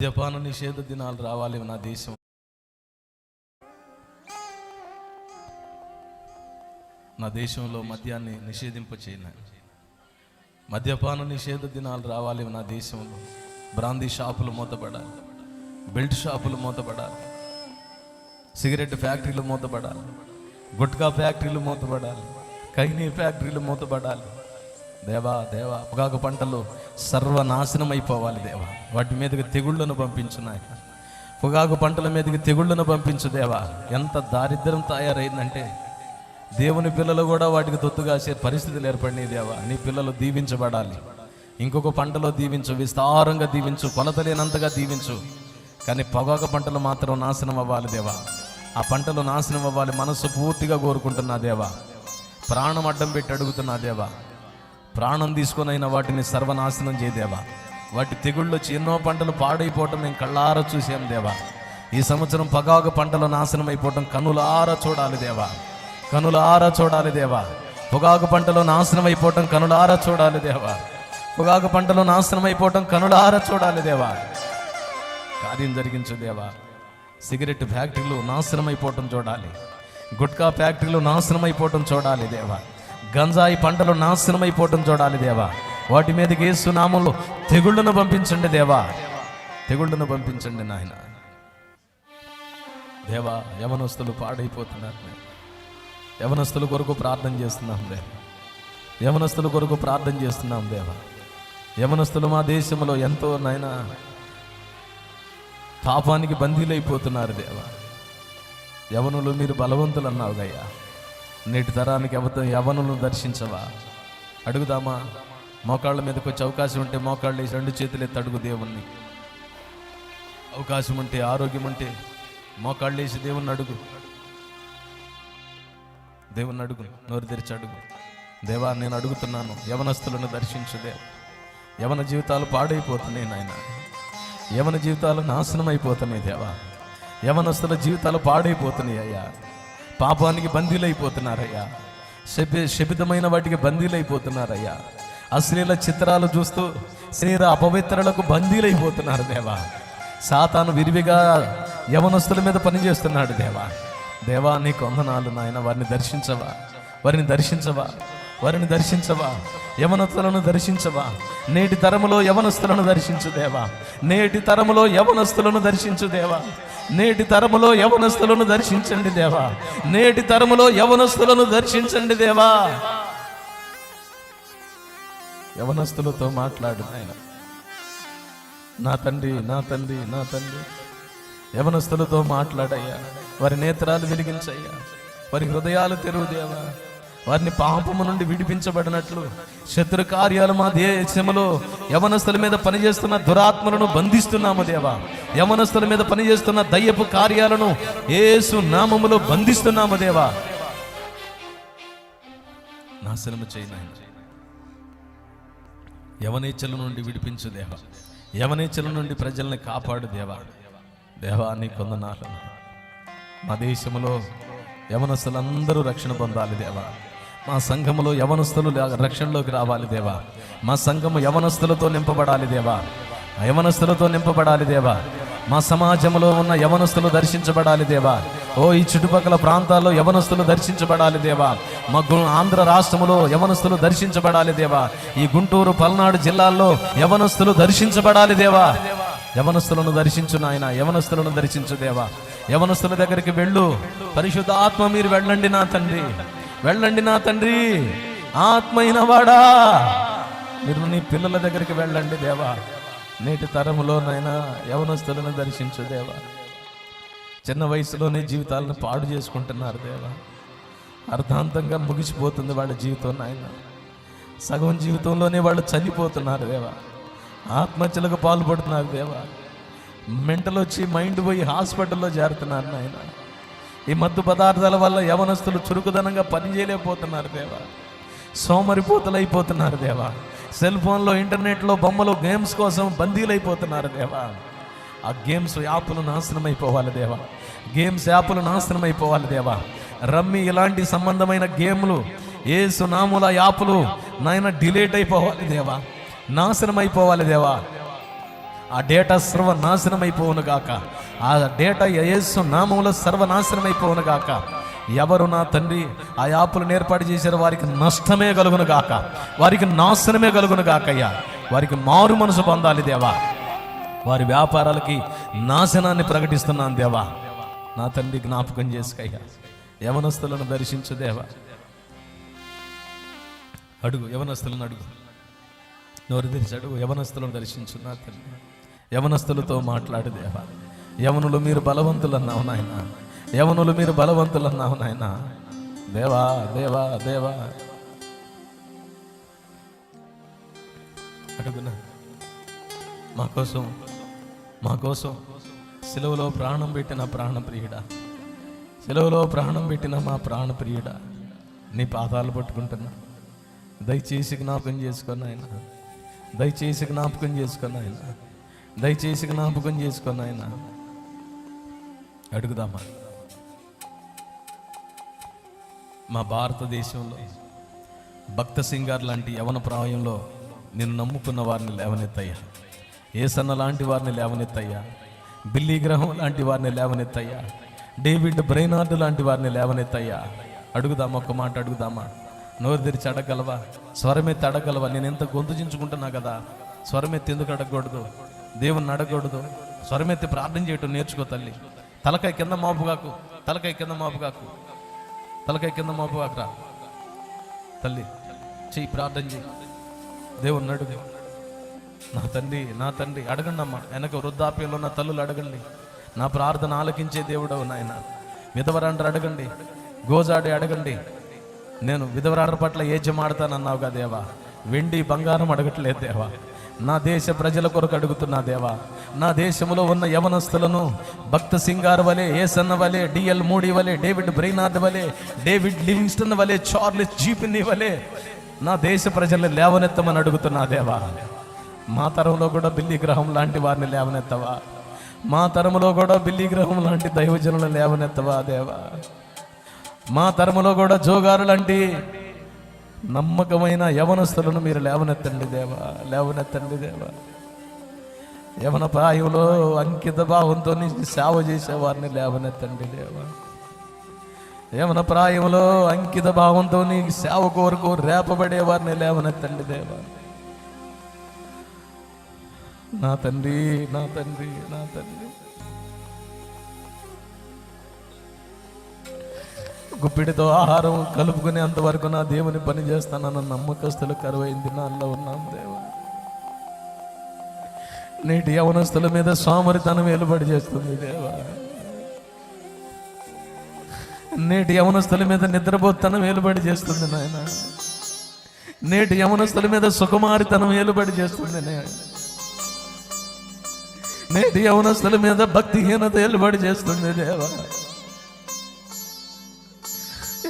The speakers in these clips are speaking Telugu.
మద్యపాన నిషేధ దినాలు రావాలి నా దేశం. నా దేశంలో మద్యాన్ని నిషేధింప చేయను మద్యపాన నిషేధ దినాలు రావాలి నా దేశంలో. బ్రాందీ షాపులు మూతపడాలి. బెల్ట్ షాపులు మూతపడాలి. సిగరెట్ ఫ్యాక్టరీలు మూతపడాలి. గుట్కా ఫ్యాక్టరీలు మూతపడాలి. కైనీ ఫ్యాక్టరీలు మూతపడాలి. దేవా దేవా పొగాకు పంటలు సర్వనాశనం అయిపోవాలి దేవా. వాటి మీదకి తెగుళ్ళను పంపించున్నాయి పొగాకు పంటల మీదకి తెగుళ్ళను పంపించు దేవా. ఎంత దారిద్ర్యం తయారైందంటే దేవుని పిల్లలు కూడా వాటికి తొత్తుగాసే పరిస్థితులు ఏర్పడినాయి దేవా. నీ పిల్లలు దీవించబడాలి. ఇంకొక పంటలో దీవించు విస్తారంగా దీవించు కొలత లేనంతగా దీవించు. కానీ పొగాకు పంటలు మాత్రం నాశనం అవ్వాలి దేవా. ఆ పంటలు నాశనం అవ్వాలి మనస్సు పూర్తిగా కోరుకుంటున్నా దేవా. ప్రాణం అడ్డం పెట్టి అడుగుతున్నా దేవా. ప్రాణం తీసుకొనైనా వాటిని సర్వనాశనం చేయదేవా వాటి తెగుళ్ళు వచ్చి ఎన్నో పంటలు పాడైపోవటం మేము కళ్ళారా చూసాం దేవా. ఈ సంవత్సరం పొగాకు పంటలు నాశనం అయిపోవటం కనులారా చూడాలి దేవా. కనులారా చూడాలి దేవా. పొగాకు పంటలో నాశనం అయిపోవటం కనులారా చూడాలి దేవా. పొగాకు పంటలో నాశనం అయిపోవటం కనులారా చూడాలి దేవా. కార్యం జరిగించు దేవా. సిగరెట్ ఫ్యాక్టరీలు నాశనం అయిపోవటం చూడాలి. గుట్కా ఫ్యాక్టరీలు నాశనం అయిపోవటం చూడాలి దేవా. గంజాయి పంటలు నాశనం చూడాలి దేవా. వాటి మీదకి ఏసునామంలో తెగుళ్ళను పంపించండి దేవా. తెగుళ్ళను పంపించండి నాయన. దేవా యవనస్తులు పాడైపోతున్నారు. యవనస్తుల కొరకు ప్రార్థన చేస్తున్నాం దేవా. యవనస్తుల కొరకు ప్రార్థన చేస్తున్నాం దేవా. యవనస్తులు మా దేశంలో ఎంతో నాయన పాపానికి బందీలైపోతున్నారు దేవ. యవనులు మీరు బలవంతులు అన్నావు గయ్యా నేటి తరానికి ఎవత యవనులను దర్శించవా? అడుగుదామా? మోకాళ్ళ మీదకి వచ్చే అవకాశం ఉంటే మోకాళ్ళు వేసి రెండు చేతులు ఎత్తి అడుగు దేవుణ్ణి. అవకాశం ఉంటే ఆరోగ్యం ఉంటే మోకాళ్ళు వేసి దేవుణ్ణి అడుగు. దేవుణ్ణి అడుగు నోరు తెరిచి అడుగు. దేవా నేను అడుగుతున్నాను యవనస్తులను దర్శించుదే యవన జీవితాలు పాడైపోతున్నాయి నాయన. యవన జీవితాలు నాశనం అయిపోతున్నాయి దేవా. యవనస్తుల జీవితాలు పాడైపోతున్నాయి అయ్యా. పాపానికి బందీలైపోతున్నారయ్యా. శబి శపితమైన వాటికి బందీలైపోతున్నారయ్యా. అశ్లీల చిత్రాలు చూస్తూ శరీర అపవిత్రలకు బందీలైపోతున్నారు దేవా. సాతాను విరివిగా యవనస్తుల మీద పనిచేస్తున్నాడు దేవా. దేవా నీ కొందనాలు నాయన. వారిని దర్శించవా. వారిని దర్శించవా. వారిని దర్శించవా? యవనస్తులను దర్శించవా? నేటి తరములో యవనస్తులను దర్శించు దేవా. నేటి తరములో యవనస్తులను దర్శించు దేవా. నేటి తరములో యవనస్తులను దర్శించండి దేవా. నేటి తరములో యవనస్తులను దర్శించండి దేవా. యవనస్తులతో మాట్లాడు ఆయన నా తండ్రి నా తండ్రి నా తండ్రి. యవనస్తులతో మాట్లాడయ్యా. వారి నేత్రాలు వెలిగించయ్యా. వారి హృదయాలు తెరువు దేవా. వారిని పాపము నుండి విడిపించబడినట్లు. శత్రు కార్యాలు మా దేశములో యవనస్తుల మీద పనిచేస్తున్న దురాత్మలను బంధిస్తున్నాము దేవా. యవనస్తుల మీద పనిచేస్తున్న దయ్యపు కార్యాలను ఏసు నామములో బంధిస్తున్నాము దేవా. నాశనము చేయనాయన యవనేచ్చల నుండి విడిపించు దేవా. యవనేచ్చల నుండి ప్రజల్ని కాపాడు దేవా. దేవా నీ కొందనాలు మా దేశంలో యవనస్తులందరూ రక్షణ పొందాలి దేవా. మా సంఘములో యవనస్తులు రక్షణలోకి రావాలి దేవా. మా సంఘము యవనస్తులతో నింపబడాలి దేవా. యవనస్తులతో నింపబడాలి దేవా. మా సమాజంలో ఉన్న యవనస్తులు దర్శించబడాలి దేవా. ఓ ఈ చుట్టుపక్కల ప్రాంతాల్లో యవనస్తులు దర్శించబడాలి దేవా. మా గు- ఆంధ్ర రాష్ట్రములో యవనస్తులు దర్శించబడాలి దేవా. ఈ గుంటూరు పల్నాడు జిల్లాల్లో యవనస్తులు దర్శించబడాలి దేవా. యవనస్తులను దర్శించు నాయన యవనస్తులను దర్శించు దేవా. యవనస్తుల దగ్గరికి వెళ్ళు. పరిశుద్ధ ఆత్మ మీరు వెళ్ళండి నా తండ్రి. వెళ్ళండి నా తండ్రి. ఆత్మ వాడా. మీరు నీ పిల్లల దగ్గరికి వెళ్ళండి దేవా. నేటి తరములోనైనా యవనస్తులను దర్శించు దేవా. చిన్న వయసులోనే జీవితాలను పాడు చేసుకుంటున్నారు దేవా. అర్థాంతంగా ముగిసిపోతుంది వాళ్ళ జీవితం నాయన. సగం జీవితంలోనే వాళ్ళు చనిపోతున్నారు దేవా. ఆత్మహత్యలకు పాల్పడుతున్నారు దేవా. మెంటల్ వచ్చి మైండ్ పోయి హాస్పిటల్లో చేరుతున్నారు నాయన. ఈ మత్తు పదార్థాల వల్ల యవనస్తులు చురుకుదనంగా పనిచేయలేకపోతున్నారు దేవా. సోమరిపోతులు అయిపోతున్నారు దేవా. సెల్ ఫోన్లో ఇంటర్నెట్లో బొమ్మలు గేమ్స్ కోసం బందీలైపోతున్నారు దేవా. ఆ గేమ్స్ యాప్లు నాశనం అయిపోవాలి దేవా. గేమ్స్ యాప్లు నాశనం అయిపోవాలి దేవా. రమ్మి ఇలాంటి సంబంధమైన గేమ్లు ఏ సునాముల యాప్లు నాయన డిలేట్ అయిపోవాలి దేవా. నాశనం అయిపోవాలి దేవా. ఆ డేటా సర్వనాశనం అయిపోవును గాక ఆ డేటా ఏసు నామంలో సర్వనాశనం అయిపోవును గాక. ఎవరు నా తండ్రి ఆ యాపులను ఏర్పాటు చేశారు వారికి నష్టమే కలుగును గాక. వారికి నాశనమే కలుగును గాకయ్యా. వారికి మారు మనసు పొందాలి దేవా. వారి వ్యాపారాలకి నాశనాన్ని ప్రకటిస్తున్నాను దేవా. నా తండ్రి జ్ఞాపకం చేసుకయ్యా. యవనస్తులను దర్శించు దేవా. అడుగు యవనస్తులను అడుగు. నోరు తెరిచి అడుగు యవనస్తులను దర్శించు నా తండ్రి. యవనస్తులతో మాట్లాడు దేవా. యవనులు మీరు బలవంతులు అన్నావు నాయన. యవనులు మీరు బలవంతులు అన్నావు నాయన. దేవా దేవా దేవా. అడుగునా మా కోసం మా కోసం సెలవులో ప్రాణం పెట్టిన ప్రాణప్రియుడ సెలవులో ప్రాణం పెట్టిన మా ప్రాణప్రియుడ నీ పాదాలు పట్టుకుంటున్నా. దయచేసి జ్ఞాపకం చేసుకున్న ఆయన దయచేసి జ్ఞాపకం చేసుకున్న ఆయన దయచేసి జ్ఞాపకం చేసుకున్న ఆయన అడుగుదామా? మా భారతదేశంలో భక్త సింగార్ లాంటి యవన ప్రాయంలో నేను నమ్ముకున్న వారిని లేవనెత్తయ్యా. ఏసన్న లాంటి వారిని లేవనెత్తయ్యా. బిల్లీ గ్రహం లాంటి వారిని లేవనెత్తయ్యా. డేవిడ్ బ్రెయినార్డ్ లాంటి వారిని లేవనెత్తయ్యా. అడుగుదామా ఒక మాట అడుగుదామా? నోరు తెరిచి అడగలవా? స్వరమెత్తి అడగలవా నేను ఎంత గొంతుచించుకుంటున్నా కదా? స్వరమెత్తి ఎందుకు అడగకూడదు? దేవుణ్ణి అడగకూడదు? స్వరమెత్తి ప్రార్థన చేయటం నేర్చుకో తల్లి. తలకాయ కింద మాపుగాకు తలకాయ కింద మాపుగాకు తలకాయ కింద మాపుగాకరా తల్లి చెయ్యి ప్రార్థన చేయి దేవుణ్ణి అడుగు నా తండ్రి నా తండ్రి అడగండి అమ్మా వెనక వృద్ధాప్యంలో ఉన్న తల్లులు అడగండి. నా ప్రార్థన ఆలకించే దేవుడవు నాయన. విధవరాండ్రు అడగండి. గోజాడి అడగండి. నేను విధవరాండ్ర పట్ల ఏజమాడతానన్నావుగా దేవా? వెండి బంగారం అడగట్లేదు దేవా. నా దేశ ప్రజల కొరకు అడుగుతున్నా దేవా. నా దేశంలో ఉన్న యవనస్తులను భక్త సింగార్ వలె ఏసన్న వలె డిఎల్ మూడి వలె డేవిడ్ బ్రైనార్డ్ వలె డేవిడ్ లివింగ్స్టన్ వలె చార్లెస్ జీపిని వలె నా దేశ ప్రజల్ని లేవనెత్తమని అడుగుతున్నా దేవా. మా తరంలో కూడా బిల్లి గ్రహం లాంటి వారిని లేవనెత్తవా. మా తరములో కూడా బిల్లి గ్రహం లాంటి దైవజనులను లేవనెత్తవా దేవా. మా తరములో కూడా జోగారు లాంటి నమ్మకమైన యవనస్తులను మీరు లేవనెత్తండి దేవా లేవనెత్తండి దేవా. యవన ప్రాయంలో అంకిత భావంతో సేవ చేసే వారిని లేవనెత్తండి దేవా. యవన ప్రాయంలో అంకిత భావంతో నీకు సేవ కోరుకు రేపబడే వారిని లేవనెత్తండి దేవా. నా తండ్రి నా తండ్రి నా తండ్రి. గుప్పిడితో ఆహారం కలుపుకునేంత వరకు నా దేవుని పని చేస్తానన్న నమ్మకస్తులు కరువైంది నాలో ఉన్నాం దేవా నేటి యవనస్తుల మీద సోమరితనం వెలుబడి చేస్తుంది దేవా. నేటి యవనస్తుల మీద నిద్రపోతనం వెలుబడి చేస్తుంది నాయన. నేటి యవనస్తుల మీద సుకుమారితనం వెలుబడి చేస్తుంది నాయన. నేటి యవనస్తుల మీద భక్తిహీనత వెలుబడి చేస్తుంది దేవా.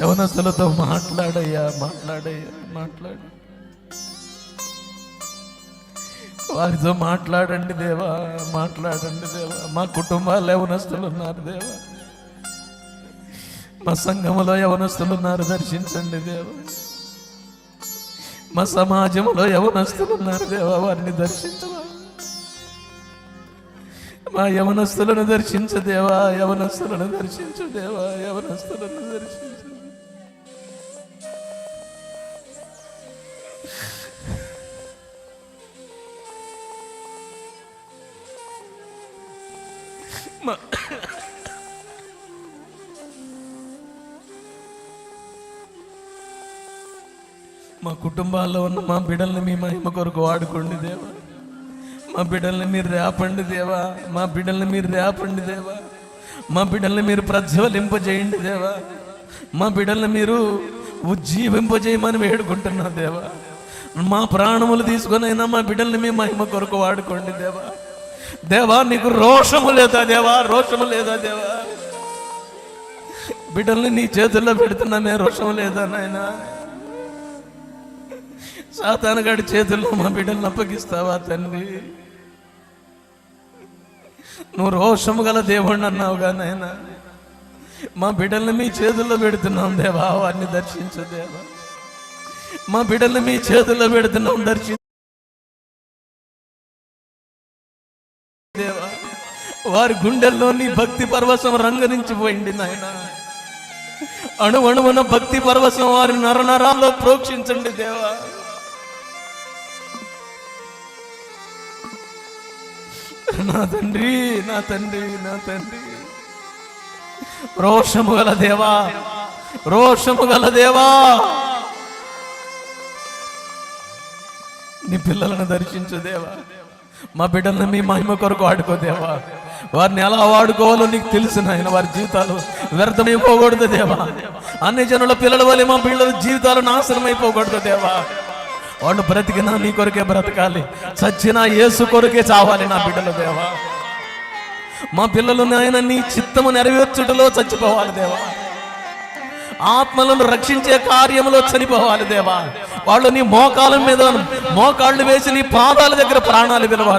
యవనస్తులతో మాట్లాడయ్యా మాట్లాడయ్యా మాట్లాడు వారితో మాట్లాడండి దేవా మాట్లాడండి దేవా. మా కుటుంబాల్లో యవనస్తులు ఉన్నారు దేవా. మా సంఘములో యవనస్తులు ఉన్నారు దర్శించండి దేవా. మా సమాజంలో యవనస్తులు ఉన్నారు దేవా వారిని దర్శించవా మా యవనస్తులను దర్శించదేవా యవనస్తులను దర్శించదేవా యవనస్తులను దర్శించు మా మా కుటుంబాల్లో ఉన్న మా బిడ్డల్ని మీ మహిమ కొరకు వాడుకోండి దేవా. మా బిడ్డల్ని మీరు రేపండి దేవా. మా బిడ్డల్ని మీరు రేపండి దేవా. మా బిడ్డల్ని మీరు ప్రజ్వలింపజేయండి దేవా. మా బిడ్డల్ని మీరు ఉజ్జీవింపజేయమని వేడుకుంటున్నా దేవా. మా ప్రాణములు తీసుకొని అయినా మా బిడ్డల్ని మీ మహిమ కొరకు వాడుకోండి దేవా. దేవా నీకు రోషము లేదా దేవా? రోషము లేదా దేవా? బిడ్డల్ని నీ చేతుల్లో పెడుతున్నామే రోషం లేదా నాయన? సాతానగాడి చేతుల్లో మా బిడ్డల్ని అప్పగిస్తావా తండ్రి నువ్వు రోషము గల దేవుణ్ణి అన్నావుగా నాయన? మా బిడ్డల్ని మీ చేతుల్లో పెడుతున్నాం దేవా వారిని దర్శించు దేవా. మా బిడ్డల్ని మీ చేతుల్లో పెడుతున్నాం దర్శించు వారి గుండెల్లో నీ భక్తి పర్వసం రంగరించిపోయింది నాయన. అణువణువున భక్తి పర్వసం వారి నరనరాల్లో ప్రోక్షించండి దేవా. నా తండ్రి నా తండ్రి నా తండ్రి. రోషము గల దేవా రోషము గల దేవా. నీ పిల్లలను దర్శించు దేవా. మా బిడ్డలను మీ మహిమ కొరకు వాడుకో దేవా వారిని ఎలా వాడుకోవాలో నీకు తెలుసు నాయన వారి జీవితాలు వ్యర్థమైపోకూడదు దేవా. అన్ని జనుల పిల్లల వల్ల మా పిల్లల జీవితాలు నాశనం అయిపోకూడదు దేవా వాళ్ళు బ్రతికినా నీ కొరకే బ్రతకాలి. చచ్చినా ఏసు కొరకే చావాలి నా బిడ్డలు దేవా. మా పిల్లలు నాయన నీ చిత్తము నెరవేర్చుటలో చచ్చిపోవాలి దేవా. ఆత్మలను రక్షించే కార్యములో చనిపోవాలి దేవా. వాళ్ళు నీ మోకాల మీద మోకాళ్ళు వేసి నీ పాదాల దగ్గర ప్రాణాలు విలవాలి